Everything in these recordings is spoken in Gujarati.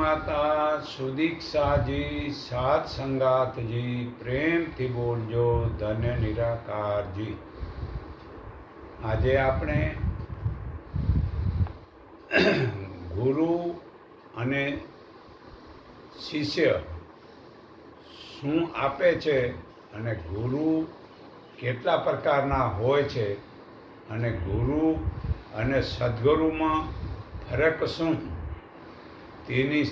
માતા સુદીક્ષાજી સાત સંગાતજી પ્રેમથી બોલજો ધન્ય નિરાકારજી. આજે આપણે ગુરુ અને શિષ્ય શું આપે છે અને ગુરુ કેટલા પ્રકારના હોય છે અને ગુરુ અને સદગુરુમાં ફરક શું? તેની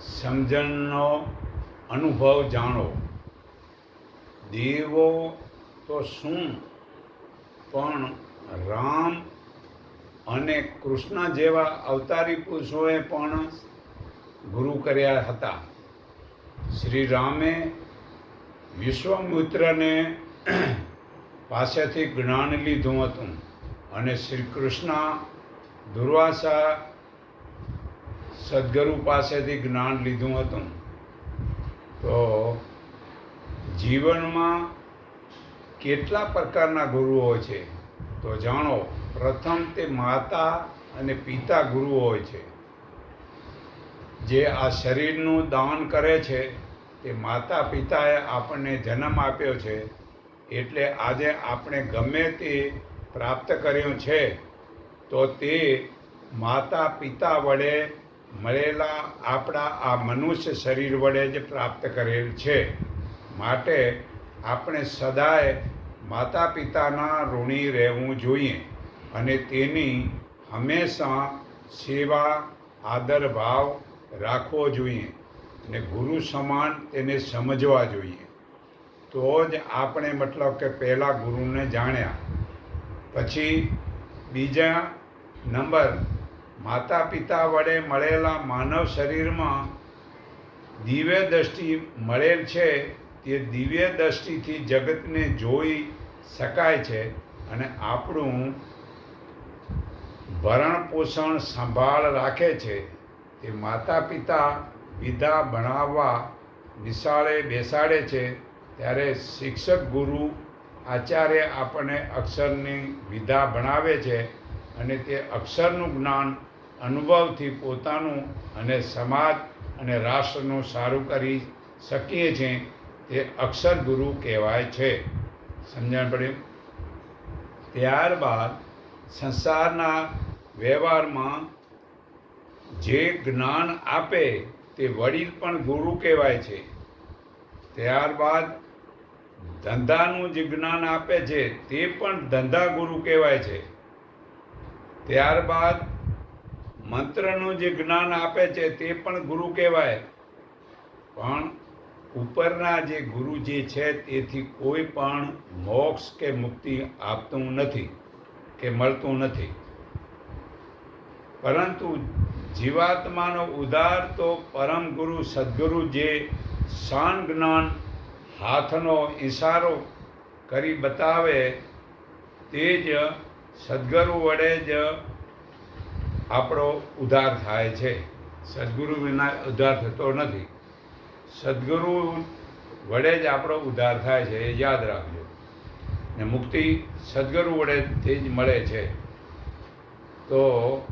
સમજણનો અનુભવ જાણો. દેવો તો શું? પણ રામ અને કૃષ્ણ જેવા અવતારી પુરુષોએ પણ ગુરુ કર્યા હતા. શ્રી રામે વિશ્વમિત્રને પાસેથી જ્ઞાન લીધું હતું અને શ્રી કૃષ્ણ દુર્વાસા સદગુરુ પાસેથી જ્ઞાન લીધું હતું. તો જીવનમાં કેટલા પ્રકારના ગુરુ હોય છે? તો જાણો, પ્રથમ તે માતા અને પિતા ગુરુ હોય છે. જે આ શરીરનું દાન કરે છે, તે માતા પિતાએ આપણને જન્મ આપ્યો છે, એટલે આજે આપણે ગમે તે પ્રાપ્ત કર્યું છે, તો તે માતા પિતા વડે મળેલા આપણા આ મનુષ્ય શરીર વડે જ પ્રાપ્ત કરેલ છે. માટે આપણે સદાય માતા પિતાના ઋણી રહેવું જોઈએ અને તેની હંમેશા સેવા, આદર, ભાવ રાખવો જોઈએ અને ગુરુ સમાન તેને સમજવા જોઈએ. તો જ આપણે મતલબ કે પહેલાં ગુરુને જાણ્યા. પછી બીજા નંબર માતા પિતા વડે મળેલા માનવ શરીરમાં દિવ્ય દ્રષ્ટિ મળેલ છે, તે દિવ્ય દ્રષ્ટિથી જગતને જોઈ શકાય છે અને આપણું ભરણ પોષણ સંભાળ રાખે છે. તે માતા પિતા વિધા ભણાવવા નિશાળે બેસાડે છે. ત્યારે શિક્ષક ગુરુ આચાર્ય આપણને અક્ષરની વિધા ભણાવે છે અને તે અક્ષરનું જ્ઞાન અનુભવથી પોતાનું અને સમાજ અને રાષ્ટ્રનું સારું કરી શકીએ છીએ તે અક્ષર ગુરુ કહેવાય છે. સમજણ પડ્યું? ત્યારબાદ સંસારના વ્યવહારમાં જે જ્ઞાન આપે તે વડીલ પણ ગુરુ કહેવાય છે. ત્યારબાદ ધંધાનું જે જ્ઞાન આપે છે તે પણ ધંધા ગુરુ કહેવાય છે. ત્યારબાદ મંત્રનું જે જ્ઞાન આપે છે તે પણ ગુરુ કહેવાય. પણ ઉપરના જે ગુરુ જે છે તેથી કોઈ પણ મોક્ષ કે મુક્તિ આપતું નથી કે મળતું નથી. પરંતુ જીવાત્માનો ઉદ્ધાર તો પરમ ગુરુ સદગુરુ જે શાન જ્ઞાન, હાથનો ઇશારો કરી બતાવે તે જ સદગુરુ વડે જ આપણો ઉદ્ધાર થાય છે. સદગુરુ વિના ઉદ્ધાર થતો નથી. સદગુરુ વડે જ આપણો ઉદ્ધાર થાય છે એ યાદ રાખજો. ને મુક્તિ સદગુરુ વડેથી જ મળે છે. તો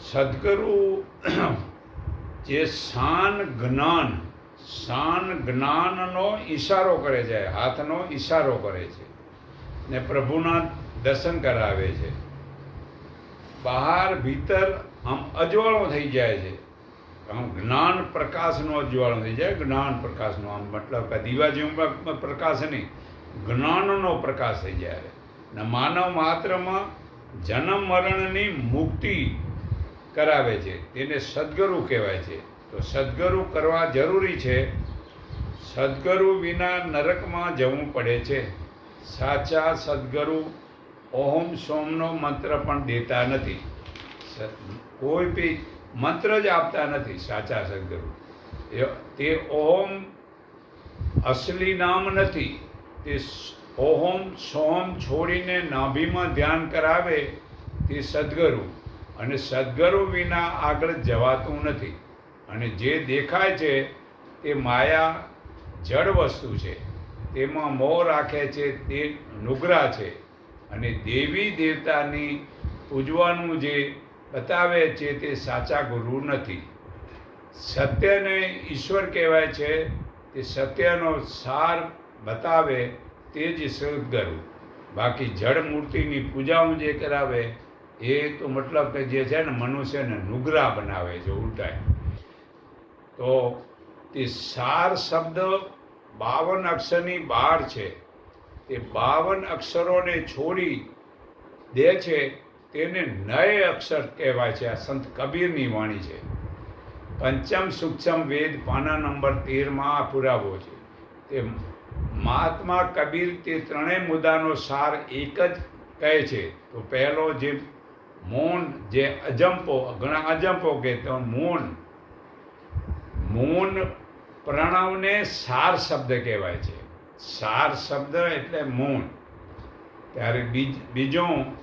સદગુરુ જે શાન જ્ઞાન શાન જ્ઞાનનો ઈશારો કરે છે, હાથનો ઈશારો કરે છે. ને પ્રભુના દર્શન કરાવે છે. બહાર ભીતર આમ અજવાળો થઈ જાય છે. આમ જ્ઞાન પ્રકાશનો અજવાળો થઈ જાય. જ્ઞાન પ્રકાશનો આમ મતલબ કે દીવા જેવું પ્રકાશ નહીં, જ્ઞાનનો પ્રકાશ થઈ જાય ને માનવ માત્રમાં જન્મ, મરણની મુક્તિ કરાવે છે. તેને સદગુરુ કહેવાય છે. તો સદગુરુ કરવા જરૂરી છે. સદગુરુ વિના નરકમાં જવું પડે છે. સાચા સદગુરુ ઓમ સોમનો મંત્ર પણ દેતા નથી. કોઈ બી મંત્ર જ આપતા નથી, સાચા સદગુરુ તે ઓમ અસલી નામ નથી. તે ઓહોમ સોમ છોડીને નાભીમાં ધ્યાન કરાવે તે સદગુરુ. અને સદગુરુ વિના આગળ જવાતું નથી. અને જે દેખાય છે તે માયા જડ વસ્તુ છે. તેમાં મોહ રાખે છે, તે નુગ્રા છે. અને દેવી દેવતાની પૂજવાનું જે બતાવે છે તે સાચા ગુરુ નથી. સત્યને ઈશ્વર કહેવાય છે, તે સત્યનો સાર બતાવે તે જ સદગુરુ. બાકી જળ મૂર્તિની પૂજાઓ જે કરાવે, એ તો મતલબ કે જે છે ને મનુષ્યને નુગરા બનાવે છે ઉલટાય. તો તે સાર શબ્દ બાવન અક્ષરની બહાર છે. તે બાવન અક્ષરોને છોડી દે છે, તેને નય અક્ષર કહેવાય છે. આ સંત કબીરની વાણી છે. પંચમ સૂક્ષ્મ વેદ પાના નંબર તેરમાં પુરાવો છે. તે મહાત્મા કબીર તે ત્રણેય મુદ્દાનો સાર એક જ કહે છે. તો પહેલો જે મૌન, જે અજંપો, ઘણા અજંપો કે તો મૌન. મૌન પ્રણવને સાર શબ્દ કહેવાય છે. સાર શબ્દ એટલે મૂળ ત્યારે બીજ, બીજું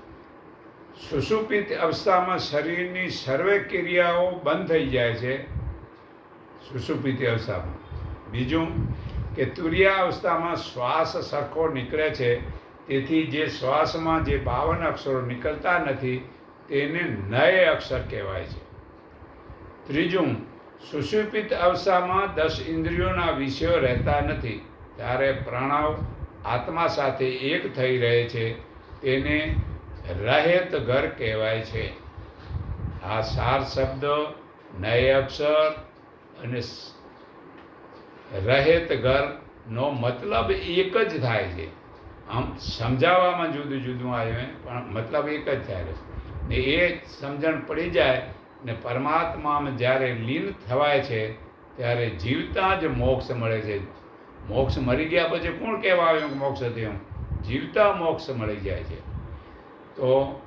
સુસુપિત અવસ્થામાં શરીરની સર્વે ક્રિયાઓ બંધ થઈ જાય છે સુસુપિત અવસ્થામાં. બીજું, કે તુર્યા અવસ્થામાં શ્વાસ સરખો નીકળે છે, તેથી જે શ્વાસમાં જે બાવન અક્ષરો નીકળતા નથી, તેને નય અક્ષર કહેવાય છે. ત્રીજું સુસુપિત અવસ્થામાં દસ ઇન્દ્રિયોના વિષયો રહેતા નથી. ત્યારે પ્રણવ આત્મા સાથે એક થઈ રહે છે, તેને રહેત ઘર કહેવાય છે. આ સાર શબ્દ, નય અક્ષર અને રહેત ઘરનો મતલબ એક જ થાય છે. આમ સમજાવવામાં જુદું જુદું આવ્યું પણ મતલબ એક જ થાય છે. ને એ સમજણ પડી જાય ને પરમાત્મામાં જ્યારે લીન થવાય છે, ત્યારે જીવતા જ મોક્ષ મળે છે. મોક્ષ મરી ગયા પછી કોણ કહેવા આવ્યું કે મોક્ષ થયું જીવતા મોક્ષ મળી જાય છે. તો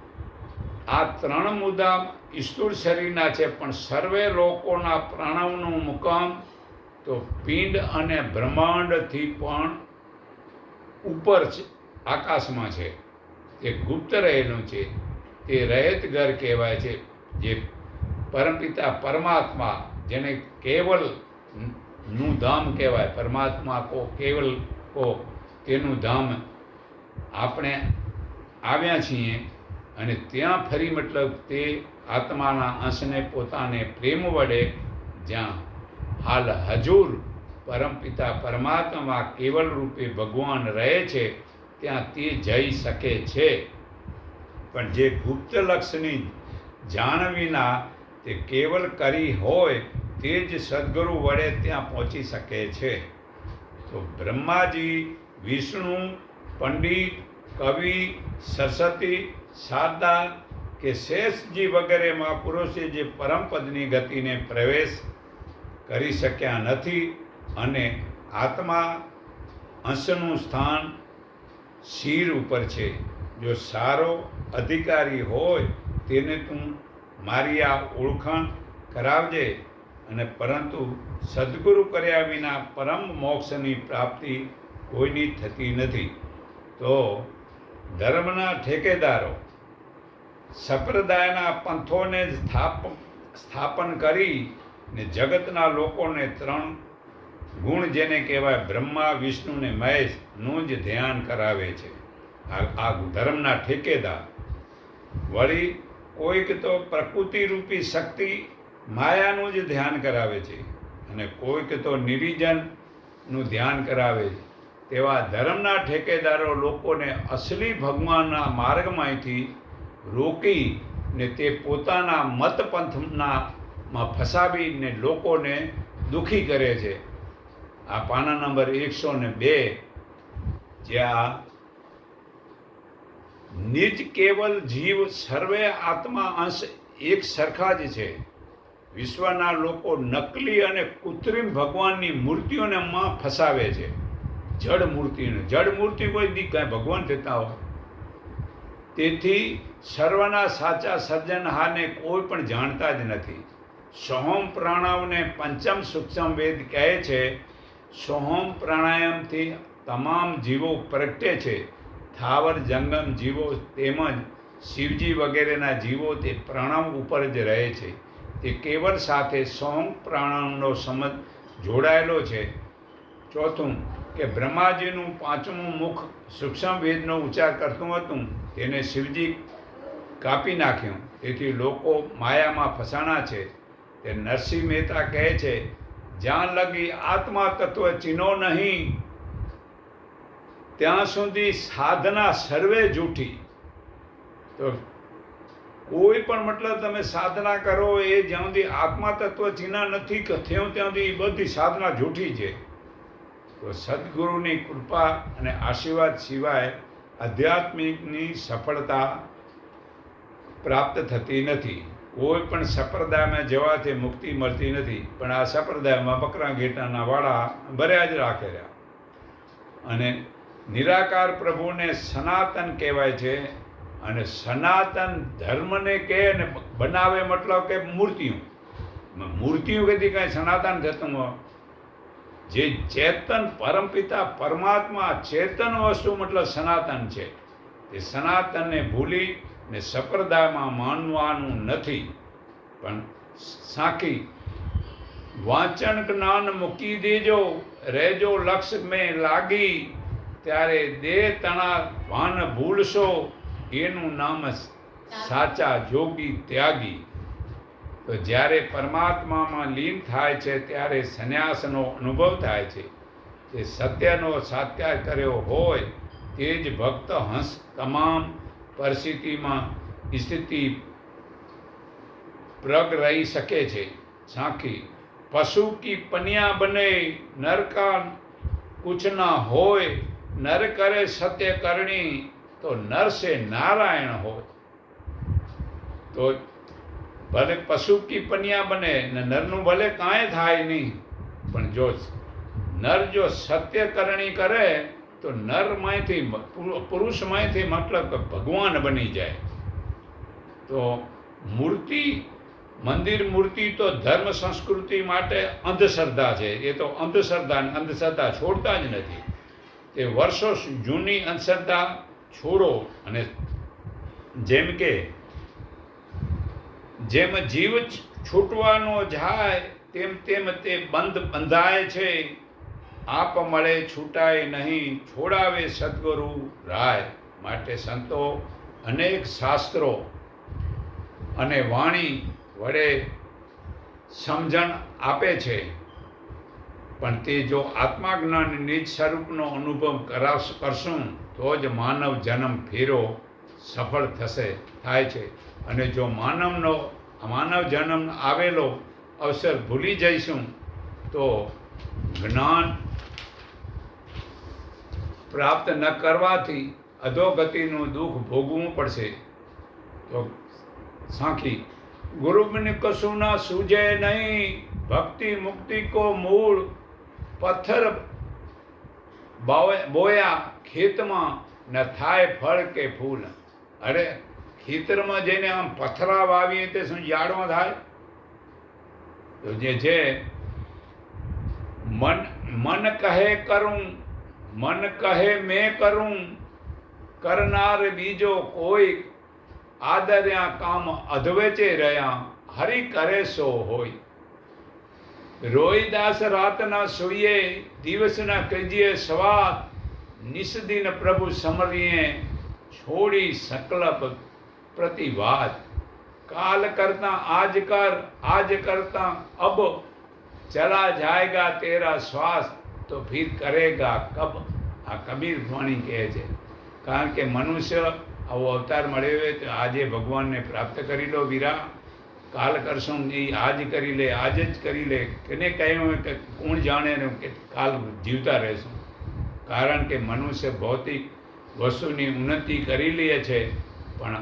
આ ત્રણ મુદ્દા ઈશ્વર શરીરના છે, પણ સર્વે લોકોના પ્રણવનું મુકામ તો પિંડ અને બ્રહ્માંડથી પણ ઉપર છે, આકાશમાં છે. તે ગુપ્ત રહેલું છે. તે રહેત ઘર કહેવાય છે. જે પરમપિતા પરમાત્મા, જેને કેવલ નું ધામ કહેવાય. પરમાત્મા કો કેવલ કો, તેનું ધામ આપણે આવ્યા છીએ અને ત્યાં ફરી મતલબ તે આત્માના અંશને પોતાને પ્રેમ વડે જ્યાં હાલ હજુર પરમપિતા પરમાત્મા કેવલ રૂપે ભગવાન રહે છે, ત્યાં તે જઈ શકે છે. પણ જે ગુપ્ત લક્ષની જાણ વિના તે કેવલ કરી હોય તે જ સદગુરુ વડે ત્યાં પહોંચી શકે છે. તો બ્રહ્માજી, વિષ્ણુ, પંડિત, કવિ, સરસ્વતી શારદા કે શેષજી વગેરે મહાપુરુષે જે પરમપદની ગતિને પ્રવેશ કરી શક્યા નથી અને આત્મા અંશનું સ્થાન શિર ઉપર છે. જો સારો અધિકારી હોય, તેને તું મારી આ ઓળખાણ કરાવજે. અને પરંતુ સદગુરુ કર્યા વિના પરમ મોક્ષની પ્રાપ્તિ કોઈની થતી નથી. તો ધર્મના ઠેકેદારો સંપ્રદાયના પંથોને સ્થાપ, સ્થાપન કરી ને જગતના લોકોને ત્રણ ગુણ જેને કહેવાય બ્રહ્મા, વિષ્ણુ ને મહેશનું જ ધ્યાન કરાવે છે. આ ધર્મના ઠેકેદાર. વળી કોઈક તો પ્રકૃતિ રૂપી શક્તિ માયાનું જ ધ્યાન કરાવે છે અને કોઈક તો નિરીજનનું ધ્યાન કરાવે છે. તેવા ધર્મના ઠેકેદારો લોકોને અસલી ભગવાનના માર્ગમાંથી રોકી ને તે પોતાના મતપંથના માં ફસાવીને લોકોને દુખી કરે છે. આ પાના નંબર એકસો ને બે, જ્યાં નિજ કેવલ જીવ સર્વે આત્મા અંશ એક સરખા જ છે. વિશ્વના લોકો નકલી અને કૃત્રિમ ભગવાનની મૂર્તિઓને માં ફસાવે છે. જડ મૂર્તિને જડ મૂર્તિ કોઈ દી કાંઈ ભગવાન થતા હોય. તેથી સર્વના સાચા સર્જનહારને કોઈ પણ જાણતા જ નથી. સોહમ પ્રાણાવને પંચમ સૂક્ષ્મ વેદ કહે છે, સોહમ પ્રાણાયામથી તમામ જીવો પ્રગટે છે. થાવર, જંગમ જીવો તેમજ શિવજી વગેરેના જીવો તે પ્રણવ ઉપર જ રહે છે. તે કેવળ સાથે સોમ પ્રાણનો સમજ જોડાયેલો છે. ચોથું, કે બ્રહ્માજીનું પાંચમું મુખ સૂક્ષ્મ વેદનો ઉચ્ચાર કરતું હતું, તેને શિવજી કાપી નાખ્યું. તેથી લોકો માયામાં ફસાણા છે. તે નરસિંહ મહેતા કહે છે, જ્યાં લગી આત્મા તત્વ ચિનો નહીં, ત્યાં સુધી સાધના સર્વે જૂઠી. તો કોઈ પણ મતલબ તમે સાધના કરો, એ જ્યાં સુધી આત્મા તત્વ ચીના નથી થયું ત્યાં સુધી એ બધી સાધના જૂઠી છે. તો સદગુરુની કૃપા અને આશીર્વાદ સિવાય આધ્યાત્મિકની સફળતા પ્રાપ્ત થતી નથી. કોઈ પણ સંપ્રદાયમાં જવાથી મુક્તિ મળતી નથી. પણ આ સંપ્રદાયમાં બકરા ઘેટાના વાળા ભર્યા જ રાખે રહ્યા. અને નિરાકાર પ્રભુને સનાતન કહેવાય છે. અને સનાતન ધર્મને કહે અને બનાવે મતલબ કે મૂર્તિઓ. મૂર્તિઓ કદી કાંઈ સનાતન થતું જે ચેતન પરમપિતા પરમાત્મા ચેતન વસ્તુ મતલબ સનાતન છે. એ સનાતનને ભૂલી ને સંપ્રદાયમાં માનવાનું નથી. પણ સાખી, વાંચન જ્ઞાન મૂકી દેજો, રહેજો લક્ષ મેં લાગી, ત્યારે દેહ તણા ભાન ભૂલશો એનું નામ સાચા જોગી ત્યાગી. તો જ્યારે પરમાત્મામાં લીન થાય છે, ત્યારે સંન્યાસનો અનુભવ થાય છે. તે સત્યનો સાત્યાર કર્યો હોય, તે જ ભક્ત હંસ તમામ પરિસ્થિતિમાં સ્થિતિ પ્રગ રહી શકે છે. સાખી, પશુ કી પનિયા બને, નરકા કુછ ના હોય, નર કરે સત્ય કરણી તો નર સે નારાયણ હોય. તો ભલે પશુ કી પનિયા બને, ને નરનું ભલે કાંઈ થાય નહીં, પણ જો નર જો સત્ય કરણી કરે, તો નરમાંથી પુરુષમાંથી મતલબ ભગવાન બની જાય. તો મૂર્તિ, મંદિર મૂર્તિ તો ધર્મ સંસ્કૃતિ માટે અંધશ્રદ્ધા છે. એ તો અંધશ્રદ્ધા અંધશ્રદ્ધા છોડતા જ નથી. તે વર્ષો જૂની અંધશ્રદ્ધા છોડો અને જેમ કે જેમ જીવ છૂટવાનો જાય તેમ તેમ તે બંધ બંધાય છે. આપ મળે છૂટાય નહીં, છોડાવે સદગુરુ રાય માટે સંતો અનેક શાસ્ત્રો અને વાણી વડે સમજણ આપે છે. પણ તે જો આત્માજ્ઞાન નિજ સ્વરૂપનો અનુભવ કરાવ કરશું તો જ માનવ જન્મ ફેરો સફળ થશે, થાય છે. અને જો માનવનો, માનવ જન્મ આવેલો અવસર ભૂલી જઈશું, તો જ્ઞાન પ્રાપ્ત ન કરવાથી અધોગતિનું દુઃખ ભોગવવું પડશે. તો સાખી ગુરુ કશું ના સૂજે નહીં, ભક્તિ મુક્તિ કો મૂળ પથ્થર બોયા ખેતમાં ન થાય ફળ કે ફૂલ. અરે, ખેતરમાં જઈને આમ પથરા વાવીએ તે શું ઝાડમાં થાય? તો જે છે, મન મન કહે કરું, મન કહે મેં કરું, કરનાર બીજો કોઈ આદર્યા કામ અધવેચે રહ્યા, હરી કરે સો હોય. રોહિદાસ રાતના સોઈએ દિવસના કજીએ સવાર નિસદિન પ્રભુ સમરીએ છોડી સંકલ્પ પ્રતિવાદ. કાલ કરતા આજ કર, આજ કરતા અબ. ચલા જાયગા તેરા શ્વાસ તો ફિર કરેગા કબ. આ કબીર વાણી કહે છે. કારણ કે મનુષ્ય આવો અવતાર મળ્યો હોય તો આજે ભગવાનને પ્રાપ્ત કરી લો વીરા. કાલ કરશું નહીં આજ કરી લે, આજે જ કરી લે. કેને કહ્યું કે કોણ જાણે કે કાલ જીવતા રહેશું. કારણ કે મનુષ્ય ભૌતિક વસ્તુની ઉન્નતિ કરી લે છે, પણ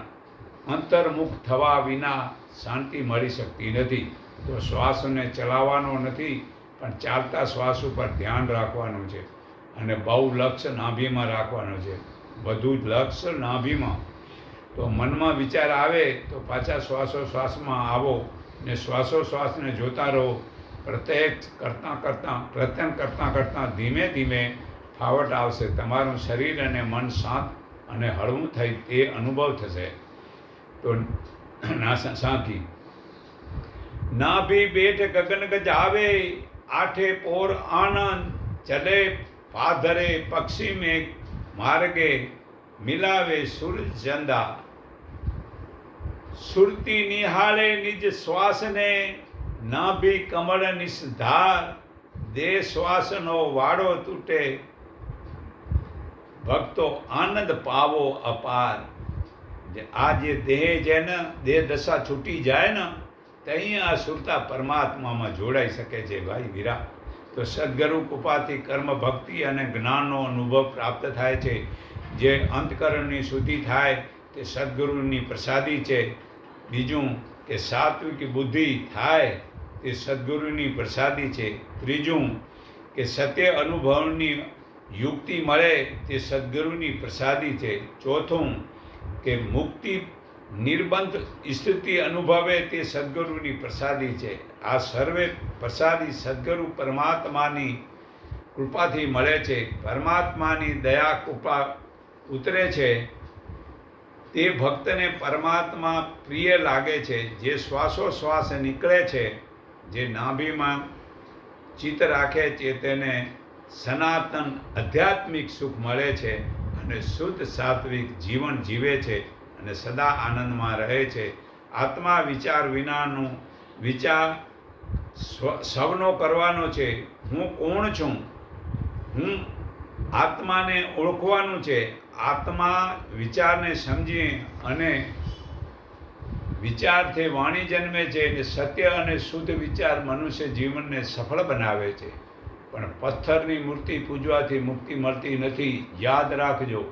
અંતર્મુખ થવા વિના શાંતિ મળી શકતી નથી. તો શ્વાસને ચલાવવાનો નથી, પણ ચાલતા શ્વાસ ઉપર ધ્યાન રાખવાનું છે. અને બહુ લક્ષ્ય નાભીમાં રાખવાનું છે. બધું જ લક્ષ્ય નાભીમાં. તો મનમાં વિચાર આવે તો પાછા શ્વાસોશ્વાસમાં આવો ને શ્વાસોશ્વાસને જોતા રહો. પ્રત્યેક કરતાં કરતાં પ્રત્યન કરતાં કરતાં ધીમે ધીમે ફાવટ આવશે. તમારું શરીર અને મન શાંત અને હળવું થઈ, એ અનુભવ થશે. તો ના સાંકી નાભી બેઠ ગગન ગજાવે, આઠે પોર આનંદ, ચલે પાધરે પક્ષી મેં માર્ગે મિલાવે સૂરજ ચંદા. સુરતી નિહાળે નિજ શ્વાસને, નાભી કમળ નિસ્ધાર દેહ શ્વાસનો વાડો તૂટે. ભક્તો આનંદ પાવો અપાર. આ જે દેહ છે ને દેહ દશા છૂટી જાય ને ત્યાં આ સુરતા પરમાત્મામાં જોડાઈ શકે છે ભાઈ વીરા. તો સદગુરુ કૃપાથી કર્મ ભક્તિ અને જ્ઞાનનો અનુભવ પ્રાપ્ત થાય છે. જે અંતકરણની શુદ્ધિ થાય, તે સદગુરુની પ્રસાદી છે. બીજું કે સાત્વિક બુદ્ધિ થાય તે સદગુરુની પ્રસાદી છે. ત્રીજું કે સત્ય અનુભવની યુક્તિ મળે તે સદગુરુની પ્રસાદી છે. ચોથું કે મુક્તિ નિર્બંધ સ્થિતિ અનુભવે તે સદગુરુની પ્રસાદી છે. આ સર્વે પ્રસાદી સદગુરુ પરમાત્માની કૃપાથી મળે છે. પરમાત્માની દયા કૃપા ઉતરે છે. તે ભક્તને પરમાત્મા પ્રિય લાગે છે, જે શ્વાસોશ્વાસ નીકળે છે, જે નાભીમાં ચિત્ત રાખે છે, તેને સનાતન આધ્યાત્મિક સુખ મળે છે અને શુદ્ધ સાત્વિક જીવન જીવે છે અને સદા આનંદમાં રહે છે. આત્મા વિચાર વિનાનું વિચાર સવનો કરવાનો છે. હું કોણ છું? હું આત્માને ઓળખવાનું છે. આત્મા વિચારને સમજી અને વિચારથી વાણી જન્મે છે એટલે સત્ય અને શુદ્ધ વિચાર મનુષ્ય જીવનને સફળ બનાવે છે. પણ પથ્થરની મૂર્તિ પૂજવાથી મુક્તિ મળતી નથી. યાદ રાખજો.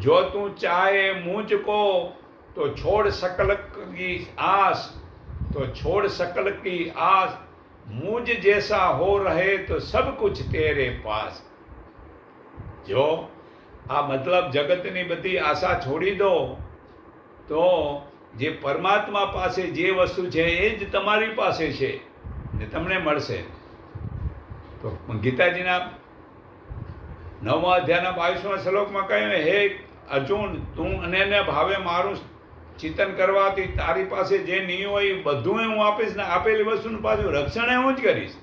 જો તું ચાહે મૂંજ કો, તો છોડ સકલ કી આસ, તો છોડ સકલ કી આસ. મૂંજ જૈસા હો રહે તો સબ કુછ તેરે પાસ. જો આ મતલબ જગતની બધી આશા છોડી દો. તો જે પરમાત્મા પાસે જે વસ્તુ છે એ જ તમારી પાસે છે ને તમને મળશે. તો ગીતાજીના નવમા અધ્યાયના બાવીસમા શ્લોકમાં કહ્યું હે અર્જુન, તું અને ભાવે મારું ચિંતન કરવાથી તારી પાસે જે નહીં હોય એ બધું હું આપીશ ને આપેલી વસ્તુનું પાછું રક્ષણ હું જ કરીશ.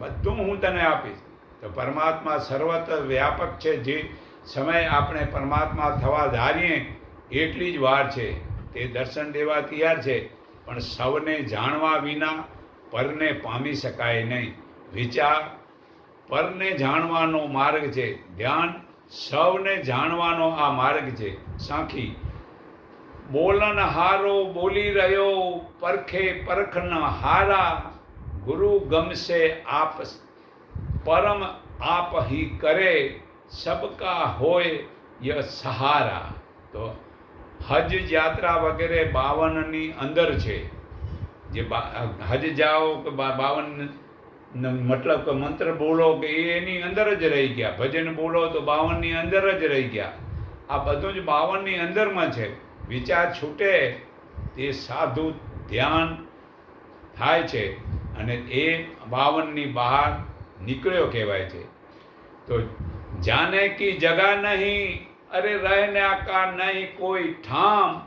બધું હું તને આપીશ. તો પરમાત્મા સર્વત્ર વ્યાપક છે, જે સમય આપણે પરમાત્મા થવા ધારીએ, એટલી જ વાર છે. તે દર્શન દેવા તૈયાર છે, પણ સૌને જાણવા વિના પરને પામી શકાય નહીં. વિચાર પરને જાણવાનો માર્ગ છે. ધ્યાન સૌને જાણવાનો આ માર્ગ છે. સાખી, બોલન હારો બોલી રહ્યો, પરખે પરખન હારા, ગુરુ ગમશે આપ, પરમ આપ હી કરે. સબકા હોય ય સહારા તો હજ યાત્રા વગેરે બાવનની અંદર છે જે હજ જાઓ કે બાવન મતલબ કે મંત્ર બોલો કે એની અંદર જ રહી ગયા ભજન બોલો તો બાવનની અંદર જ રહી ગયા આ બધું જ બાવનની અંદરમાં છે વિચાર છૂટે તે સાધુ ધ્યાન થાય છે અને એ બાવનની બહાર નીકળ્યો કહેવાય છે. તો જાને કી જગા નહીં અરે रहने का નહીં કોઈ ઠામ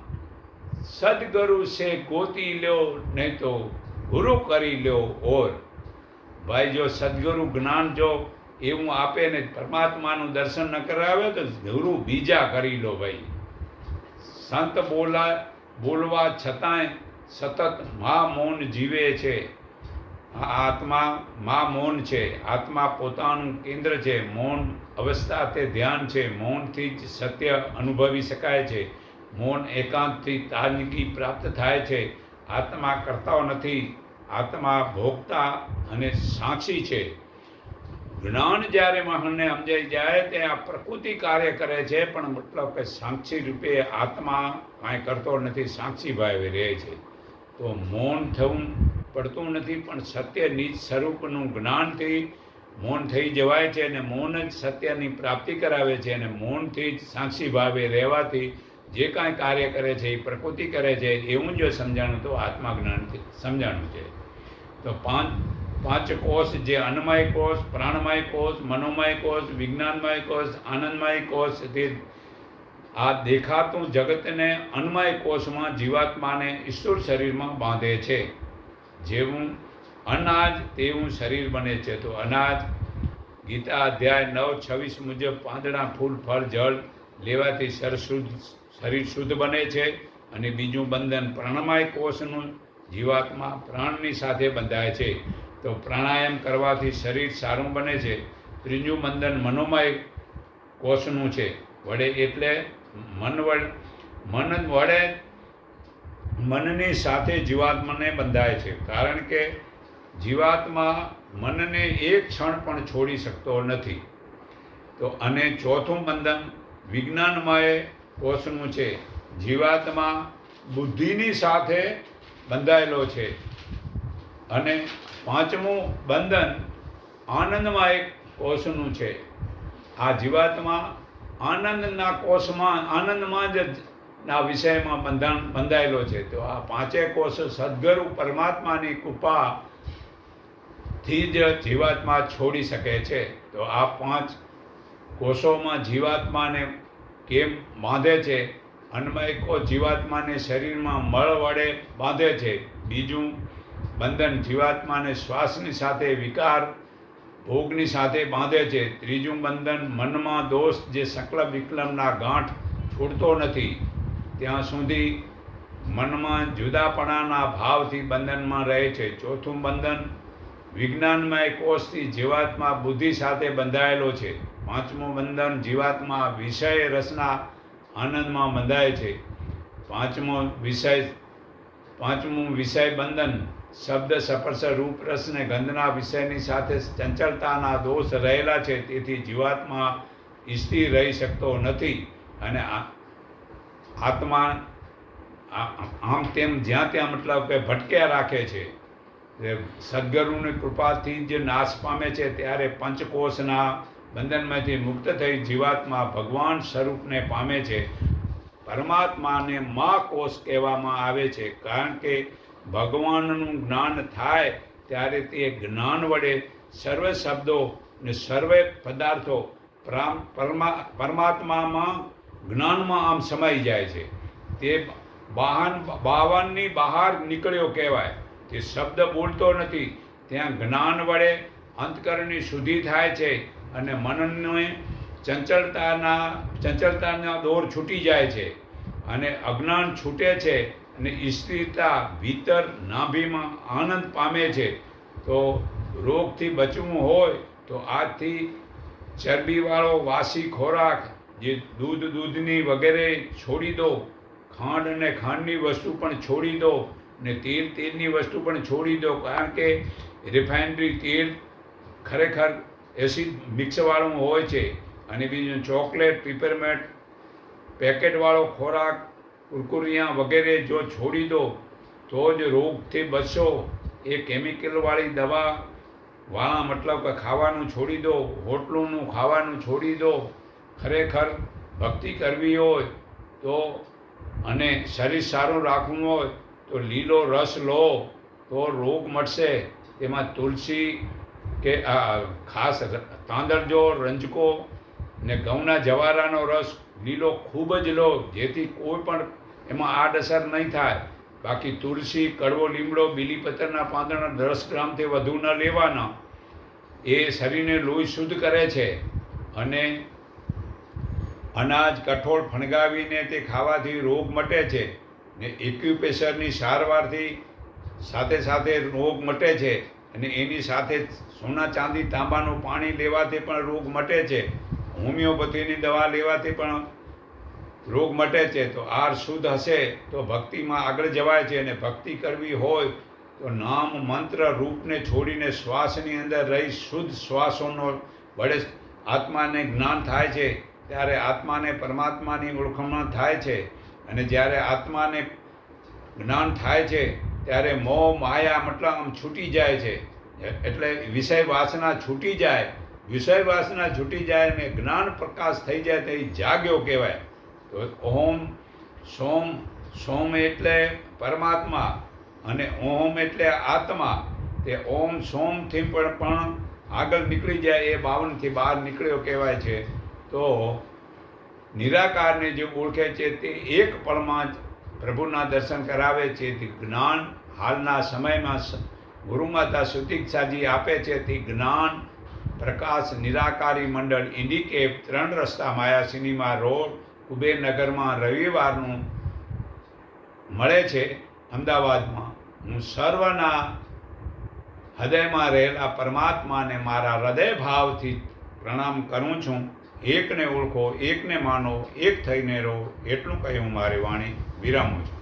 સદગુરુ છે ગોતી લ્યો નહીં તો ગુરુ કરી લ્યો ઓર ભાઈ જો સદગુરુ જ્ઞાન જો એવું આપે ને પરમાત્માનું દર્શન ન કરાવે તો ગુરુ બીજા કરી લો ભાઈ સંત બોલા બોલવા છતાંય સતત મા મૌન જીવે છે આ આત્મા મા મૌન છે. આત્મા પોતાનું કેન્દ્ર છે. મૌન અવસ્થા તે ધ્યાન છે. મૌનથી જ સત્ય અનુભવી શકાય છે. મૌન એકાંતથી તાજગી પ્રાપ્ત થાય છે. આત્મા કરતાઓ નથી. આત્મા ભોગતા અને સાક્ષી છે. જ્ઞાન જ્યારે મહાનને સમજાઈ જાય તે આ પ્રકૃતિ કાર્ય કરે છે, પણ મતલબ કે સાક્ષી રૂપે આત્મા કાંઈ કરતો નથી. સાક્ષી ભાવે રહે છે. તો મૌન થવું પડતું નથી, પણ સત્ય નિજ સ્વરૂપનું જ્ઞાનથી મૌન થઈ જવાય છે અને મૌન જ સત્યની પ્રાપ્તિ કરાવે છે અને મૌનથી જ સાક્ષી ભાવે રહેવાથી જે કાંઈ કાર્ય કરે છે, એ પ્રકૃતિ કરે છે, એવું જો સમજાણું તો આત્મા જ્ઞાનથી સમજાણું છે. તો પાંચ પાંચ કોષ જે અન્નમય કોષ, પ્રાણમય કોષ, મનોમય કોષ, વિજ્ઞાનમય કોષ, આનંદમય કોષ તે આ દેખાતું જગતને અન્નમય કોષમાં જીવાત્માને ઈશ્વર શરીરમાં બાંધે છે. જેવું અનાજ, તેવું શરીર બને છે. તો અનાજ, ગીતા અધ્યાય નવ, છવ્વીસ મુજબ પાંદડા, ફૂલ, ફળ, જળ લેવાથી શર શુદ્ધ, શરીર શુદ્ધ બને છે અને બીજું બંધન પ્રાણમય કોષનું જીવાત્મા પ્રાણની સાથે બંધાય છે. તો પ્રાણાયામ કરવાથી શરીર સારું બને છે. ત્રીજું બંધન મનોમય કોષનું છે. વડે એટલે મન વડે મન વડે મનની સાથે જીવાત્માને બંધાય છે. કારણ કે જીવાત્મા મનને એક ક્ષણ પણ છોડી શકતો નથી. તો અને ચોથું બંધન વિજ્ઞાનમય કોષનું છે. જીવાત્મા બુદ્ધિની સાથે બંધાયેલો છે. અને પાંચમું બંધન આનંદમય કોષનું છે. આ જીવાત્મા આનંદના કોષમાં, આનંદમાં જ ના વિષયમાં બંધાણ બંધાયેલો છે. તો આ પાંચે કોષ સદગુરુ પરમાત્માની કૃપા થી જ જીવાત્મા છોડી શકે છે. તો આ પાંચ કોષોમાં જીવાત્માને કેમ બાંધે છે? અન્મય કોષ જીવાત્માને શરીરમાં મળ વડે બાંધે છે. બીજું બંધન જીવાત્માને શ્વાસની સાથે વિકાર ભોગની સાથે બાંધે છે. ત્રીજું બંધન મનમાં દોષ જે સકલ વિકલમના ગાંઠ છૂટતો નથી. ત્યાં સુધી મનમાં જુદાપણાના ભાવથી બંધનમાં રહે છે. ચોથું બંધન વિજ્ઞાનમય કોષથી જીવાત્મા બુદ્ધિ સાથે બંધાયેલો છે. પાંચમું બંધન જીવાત્મા વિષય રસના આનંદમાં બંધાય છે. પાંચમો વિષય પાંચમું વિષય બંધન શબ્દ સપર્શ રૂપ રસ ને ગંધના વિષયની સાથે ચંચળતાના દોષ રહેલા છે. તેથી જીવાત્મા સ્થિર રહી શકતો નથી અને આ આત્મા આમ તેમ જ્યાં ત્યાં મતલબ કે ભટક્યા રાખે છે. સદગુરુની કૃપાથી જે નાશ પામે છે ત્યારે પંચકોષના બંધનમાંથી મુક્ત થઈ જીવાત્મા ભગવાન સ્વરૂપને પામે છે. પરમાત્માને મા કોષ કહેવામાં આવે છે. કારણ કે ભગવાનનું જ્ઞાન થાય ત્યારે તે જ્ઞાન વડે સર્વે શબ્દો ને સર્વે પદાર્થો પરમા પરમાત્મામાં જ્ઞાનમાં આમ સમાઈ જાય છે. તે વાહન બાવનની બહાર નીકળ્યો કહેવાય. તે શબ્દ બોલતો નથી. ત્યાં જ્ઞાન વડે અંતકરણની શુદ્ધિ થાય છે અને મનને ચંચળતાના ચંચળતાના દોર છૂટી જાય છે અને અજ્ઞાન છૂટે છે અને સ્થિરતા ભીતર નાભીમાં આનંદ પામે છે. તો રોગથી બચવું હોય તો આજથી ચરબીવાળો વાસી ખોરાક જે દૂધ દૂધની વગેરે છોડી દો, ખાંડ અને ખાંડની વસ્તુ પણ છોડી દો ને તેલ તેલની વસ્તુ પણ છોડી દો, કારણ કે રિફાઇનરી તેલ ખરેખર એસિડ મિક્સવાળું હોય છે અને બીજું ચોકલેટ પીપરમેટ પેકેટવાળો ખોરાક, કુરકુરિયા વગેરે જો છોડી દો, તો જ રોગથી બચશો એ કેમિકલવાળી દવા વાળા મતલબ કે ખાવાનું છોડી દો, હોટલોનું ખાવાનું છોડી દો. ખરેખર ભક્તિ કરવી હોય તો અને શરીર સારું રાખવું હોય તો લીલો રસ લો, તો રોગ મટશે તેમાં તુલસી કે ખાસ તાંદરજો, રંજકો ને ઘઉંના જવારાનો રસ લીલો ખૂબ જ લો, જેથી કોઈ પણ એમાં આડઅસર નહીં થાય. બાકી તુલસી, કડવો, લીમડો બીલીપત્રના પાંદડા દસ ગ્રામથી વધુ ન લેવાના. એ શરીરને લોહી શુદ્ધ કરે છે અને અનાજ કઠોળ ફણગાવીને તે ખાવાથી રોગ મટે છે ને એક્યુપ્રેશરની સારવારથી સાથે સાથે રોગ મટે છે અને એની સાથે સોના ચાંદી, તાંબાનું પાણી લેવાથી પણ રોગ મટે છે. હોમિયોપેથીની દવા લેવાથી પણ રોગ મટે છે. તો આર શુદ્ધ હશે તો ભક્તિમાં આગળ જવાય છે અને ભક્તિ કરવી હોય તો નામ મંત્ર રૂપને છોડીને શ્વાસની અંદર રહી શુદ્ધ શ્વાસોનો વડે આત્માને જ્ઞાન થાય છે. ત્યારે આત્માને પરમાત્માની ઓળખમણ થાય છે અને જ્યારે આત્માને જ્ઞાન થાય છે, ત્યારે મોહ, માયા મતલબ આમ છૂટી જાય છે. એટલે વિષય વાસના છૂટી જાય. વિષય વાસના છૂટી જાય અને જ્ઞાન પ્રકાશ થઈ જાય તે જાગ્યો કહેવાય. તો ઓમ, સોમ સોમ એટલે પરમાત્મા અને ઓમ એટલે આત્મા. તે ઓમ, સોમથી પણ પણ આગળ નીકળી જાય એ બાવનથી બહાર નીકળ્યો કહેવાય છે. તો નિરાકારને જે ઓળખે છે તે એક પળમાં જ પ્રભુના દર્શન કરાવે છે, તે જ્ઞાન હાલના સમયમાં ગુરુમાતા સુતિક્ષાજી આપે છે, તે જ્ઞાન પ્રકાશ નિરાકારી મંડળ ઇન્ડિકેપ ત્રણ રસ્તા માયા સિનેમા રોડ, કુબેરનગરમાં રવિવારનું મળે છે, અમદાવાદમાં. હું સર્વના હૃદયમાં રહેલા પરમાત્માને મારા હૃદય ભાવથી પ્રણામ કરું છું. એકને ઓળખો એકને માનો એક થઈને રહો એટલું કહી હું મારી વાણી. વિરામું છું